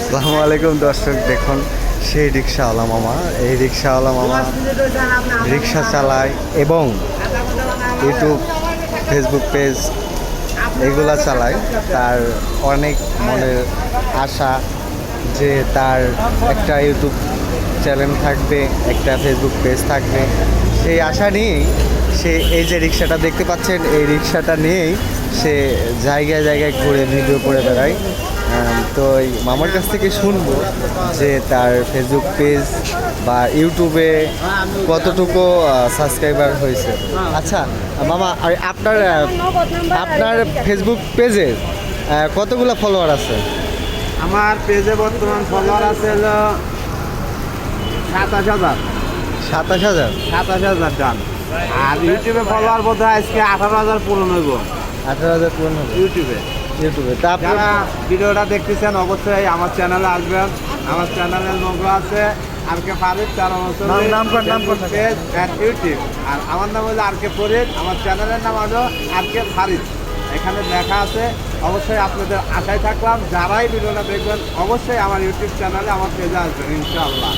আসসালামু আলাইকুম দর্শক, দেখুন, সেই রিক্সাওয়ালা মামা, এই রিক্সাওয়ালা মামা রিক্সা চালায় এবং ইউটিউব, ফেসবুক পেজ এগুলা চালায়। তার অনেক মনের আশা যে তার একটা ইউটিউব চ্যানেল থাকবে, একটা ফেসবুক পেজ থাকবে। সেই আশা নিয়েই সে এই যে রিক্সাটা দেখতে পাচ্ছেন, এই রিক্সাটা নিয়েই সে জায়গায় জায়গায় ঘুরে ভিডিও করে বেড়ায়। তো এই মামার কাছ থেকে শুনব যে তার ফেসবুক পেজ বা ইউটিউবে কতটুকু সাবস্ক্রাইবার হয়েছে। আচ্ছা মামা আর আপনার আপনার ফেসবুক পেজে কতগুলো ফলোয়ার আছে? আমার পেজে বর্তমান ফলোয়ার আছে হলো সাতাশ হাজার। সাতাশ হাজার? সাতাশ হাজার ডান আর ইউটিউবে ফলোয়ার বোধ হয় আজকে আঠারো হাজার পূরণ হইব। আঠারো হাজার পূরণ হবে ইউটিউবে ইউটিউবে। তা আপনার যারা ভিডিওটা দেখতেছেন অবশ্যই আমার চ্যানেলে আসবেন। আমার চ্যানেলের লোগো আছে আর কে ফারিদ বছর নাম- নাম ইউটিউব আর আমার নাম হলো আর কে ফরিদ আমার চ্যানেলের নাম হলো আর কে ফারিদ এখানে লেখা আছে অবশ্যই আপনাদের আশায় থাকলাম। যারাই ভিডিওটা দেখবেন অবশ্যই আমার ইউটিউব চ্যানেলে আমার পেজে আসবেন ইনশাআল্লাহ।